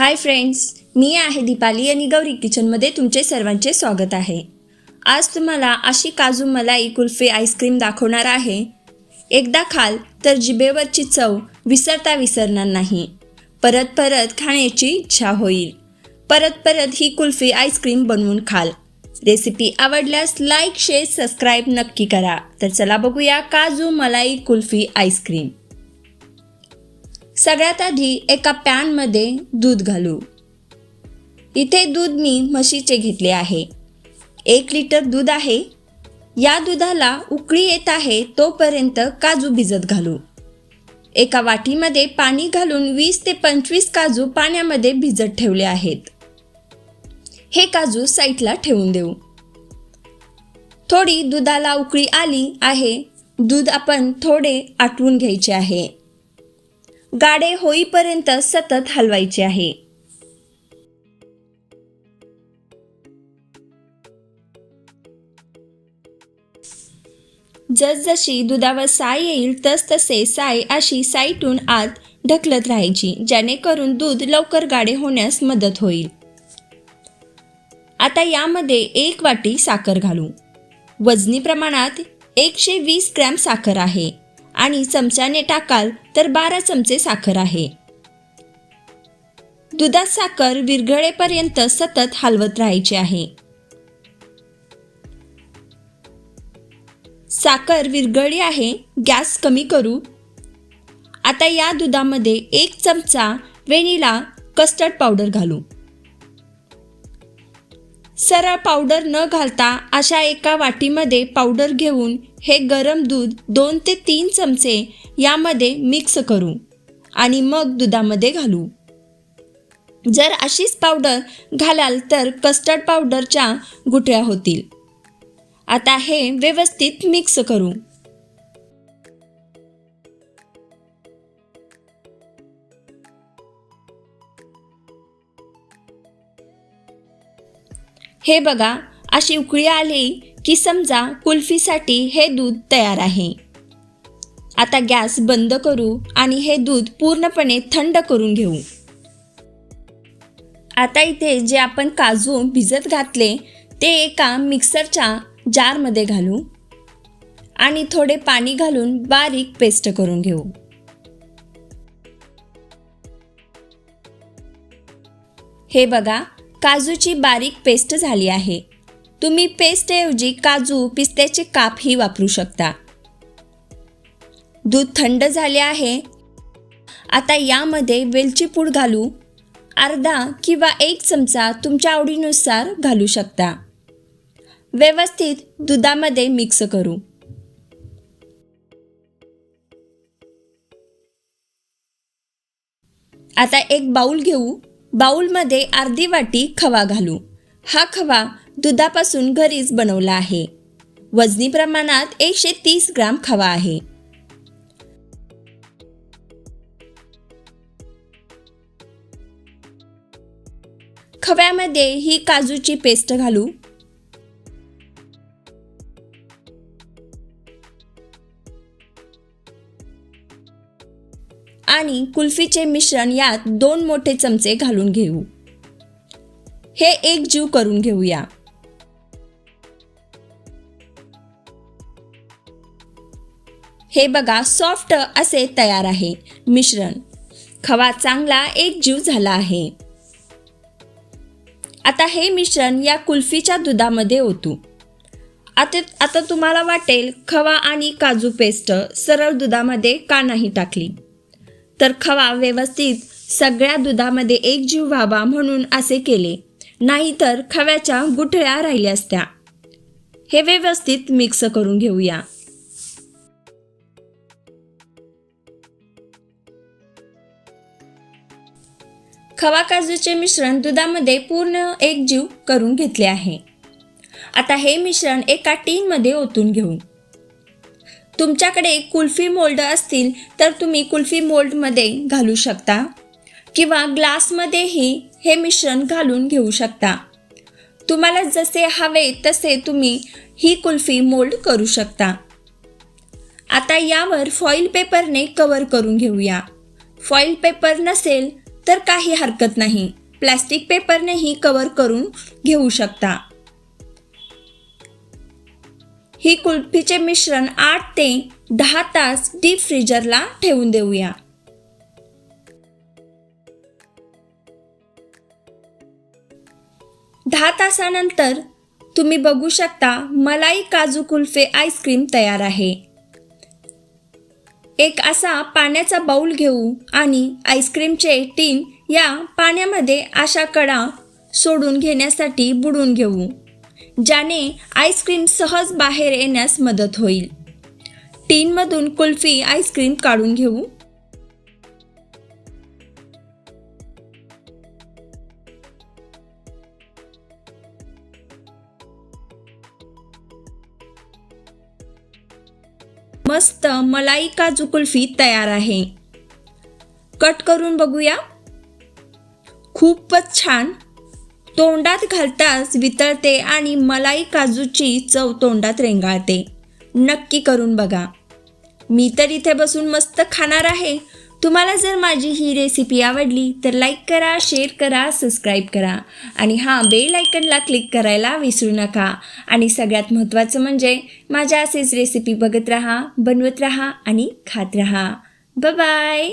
Hi friends मी आहे दीपाली आणि गौरी किचनमध्ये तुमचे सर्वांचे स्वागत आहे. आज तुम्हाला अशी काजू मलाई कुल्फी आईस्क्रीम दाखवणार आहे. एकदा खाल तर जिभेवरची चव विसरता विसरणार नाही. परत परत खाण्याची इच्छा होईल. परत परत ही कुल्फी आईस्क्रीम बनवून खाल. रेसिपी आवडल्यास लाईक शेअर सबस्क्राईब नक्की करा. तर चला बघूया काजू मलाई कुल्फी आईस्क्रीम. सगळ्यात आधी एका पॅनमध्ये दूध घालू. इथे दूध मी म्हशीचे घेतले आहे. एक लिटर दूध आहे. या दुधाला उकळी येत आहे तोपर्यंत काजू भिजत घालू. एका वाटीमध्ये पाणी घालून वीस ते पंचवीस काजू पाण्यामध्ये भिजत ठेवले आहेत. हे काजू साईडला ठेवून देऊ. थोडी दुधाला उकळी आली आहे. दूध आपण थोडे आटवून घ्यायचे आहे. गाडे होईपर्यंत सतत हलवायचे आहे. जसजशी दुधावर साय येईल तसतसे साय अशी साईटून आत ढकलत राहायची जेणेकरून दूध लवकर गाडे होण्यास मदत होईल. आता यामध्ये एक वाटी साखर घालू. वजनी प्रमाणात एकशे वीस ग्रॅम साखर आहे. आणि चमच्याने टाकाल तर बारा चमचे साखर आहे. दुधात साखर विरघळेपर्यंत सतत हलवत राहायची आहे. साखर विरघळली आहे गॅस कमी करू. आता या दुधामध्ये एक चमचा वेनिला कस्टर्ड पावडर घालू. सरळ पावडर न घालता अशा एका वाटीमध्ये पावडर घेऊन हे गरम दूध दोन ते तीन चमचे यामध्ये मिक्स करू आणि मग दुधामध्ये घालू. जर अशीच पावडर घालाल तर कस्टर्ड पावडरच्या गुठळ्या होतील. आता हे व्यवस्थित मिक्स करू. हे बघा अशी उकळी आली की समजा कुल्फीसाठी हे दूध तयार आहे. आता गॅस बंद करू आणि हे दूध पूर्णपणे थंड करून घेऊ. आता इथे जे आपण काजू भिजत घातले ते एका मिक्सरच्या जारमध्ये घालू आणि थोडे पाणी घालून बारीक पेस्ट करून घेऊ. हे बघा काजूची बारीक पेस्ट झाली आहे. तुम्ही पेस्टऐवजी काजू पिस्त्याचे कापही वापरू शकता. दूध थंड झाले आहे. आता यामध्ये वेलची पूड घालू. अर्धा किंवा एक चमचा तुमच्या आवडीनुसार घालू शकता. व्यवस्थित दुधामध्ये मिक्स करू. आता एक बाऊल घेऊ. बाऊलमध्ये अर्धी वाटी खवा घालू. हा खवा दुधापासून घरीच बनवला आहे. वजनी प्रमाणात एकशे तीस ग्राम खवा आहे. खव्यामध्ये ही काजूची पेस्ट घालू. आणि कुल्फीचे मिश्रण यात दोन मोठे चमचे घालून घेऊ. हे एक जीव करून घेऊया. हे बघा सॉफ्ट असे तयार आहे. मिश्रण. खवा चांगला एक जीव झाला आहे. आता हे मिश्रण या कुल्फीच्या दुधामध्ये ओतू. आता आता तुम्हाला वाटेल खवा आणि काजू पेस्ट सरळ दुधामध्ये का नाही टाकली? तर खवा व्यवस्थित सगळ्या दुधामध्ये एक जीव व्हावा म्हणून असे केले. नाहीतर खव्याच्या गुठळ्या राहिल्या असत्या. हे व्यवस्थित मिक्स करून घेऊया. खवा काजूचे मिश्रण दुधामध्ये पूर्ण एक जीव करून घेतले आहे. आता हे मिश्रण एका टीनमध्ये ओतून घेऊ. तुमच्याकडे कुल्फी मोल्ड असतील तर तुम्ही कुल्फी मोल्डमध्ये घालू शकता. किंवा ग्लासमध्येही हे मिश्रण घालून घेऊ शकता. तुम्हाला जसे हवे तसे तुम्ही ही कुल्फी मोल्ड करू शकता. आता यावर फॉईल पेपरने कवर करून घेऊया. फॉईल पेपर नसेल तर काही हरकत नाही. प्लॅस्टिक पेपरनेही कवर करून घेऊ शकता. ही कुल्फीचे मिश्रण आठ ते दहा तास डीप फ्रीजरला ठेवून देऊया. दहा तासानंतर तुम्ही बघू शकता मलाई काजू कुल्फे आईस्क्रीम तयार आहे. एक असा पाण्याचा बाऊल घेऊ आणि आईस्क्रीमचे टीन या पाण्यामध्ये अशा कडा सोडून घेण्यासाठी बुडून घेऊ. ज्याने आईस्क्रीम सहज बाहेर येण्यास मदत होईल. टीनमधून कुल्फी आईस्क्रीम काढून घेऊ. मस्त मलाई काजू कुल्फी तयार आहे. कट करून बघूया. खूपच छान. तोंडात घालताच वितळते आणि मलाई काजूची चव तोंडात रेंगाळते. नक्की करून बघा. मी तर इथे बसून मस्त खाणार आहे. तुम्हाला जर माझी ही रेसिपी आवडली तर लाईक करा शेअर करा सबस्क्राईब करा. आणि हां बेल आयकनला क्लिक करायला विसरू नका. आणि सगळ्यात महत्त्वाचं म्हणजे माझ्या असेच रेसिपी बघत राहा बनवत राहा आणि खात राहा. बाय